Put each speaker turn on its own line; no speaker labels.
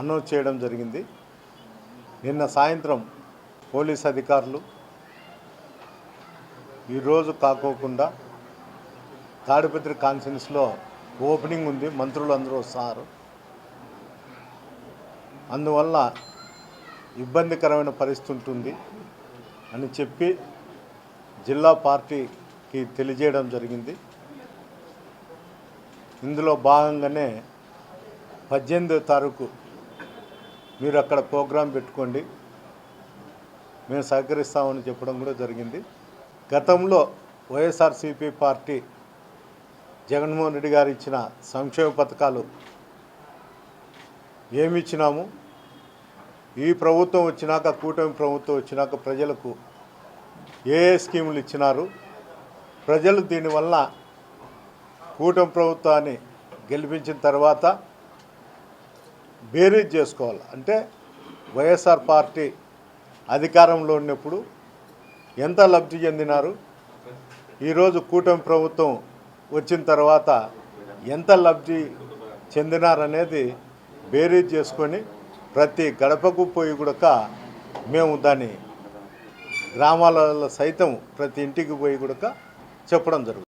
Announce చేయడం జరిగింది. నిన్న సాయంత్రం పోలీస్ అధికారులు ఈరోజు కాకోకుండా తాడిపత్రి కాన్ఫరెన్స్లో ఓపెనింగ్ ఉంది మంత్రులు అందరూ వస్తారు. అందువల్ల ఇబ్బందికరమైన పరిస్థితి ఉంటుంది అని చెప్పి జిల్లా పార్టీకి తెలియజేయడం జరిగింది. ఇందులో భాగంగానే పద్దెనిమిదో తారీఖు మీరు అక్కడ ప్రోగ్రాం పెట్టుకోండి. మేము సహకరిస్తామని చెప్పడం కూడా జరిగింది. గతంలో వైఎస్ఆర్సీపీ పార్టీ జగన్మోహన్ రెడ్డి గారు ఇచ్చిన సంక్షేమ పథకాలు ఏమి ఇచ్చినాము? ఈ ప్రభుత్వం వచ్చినాక కూటమి ప్రభుత్వం వచ్చినాక ప్రజలకు ఏ ఏ స్కీములు ఇచ్చినారు? ప్రజలు దీనివల్ల కూటమి ప్రభుత్వాన్ని గెలిపించిన తర్వాత బేరీజ్ చేసుకోవాలి. అంటే వైఎస్ఆర్ పార్టీ అధికారంలో ఉన్నప్పుడు ఎంత లబ్ధి చెందినారు? ఈరోజు కూటమి ప్రభుత్వం వచ్చిన తర్వాత ఎంత లబ్ధి చెందినారనేది బేరీజ్ చేసుకొని ప్రతి గడపకు పోయి కూడా మేము దాన్ని గ్రామాలలో సైతం ప్రతి ఇంటికి పోయి కూడా చెప్పడం జరుగుతుంది.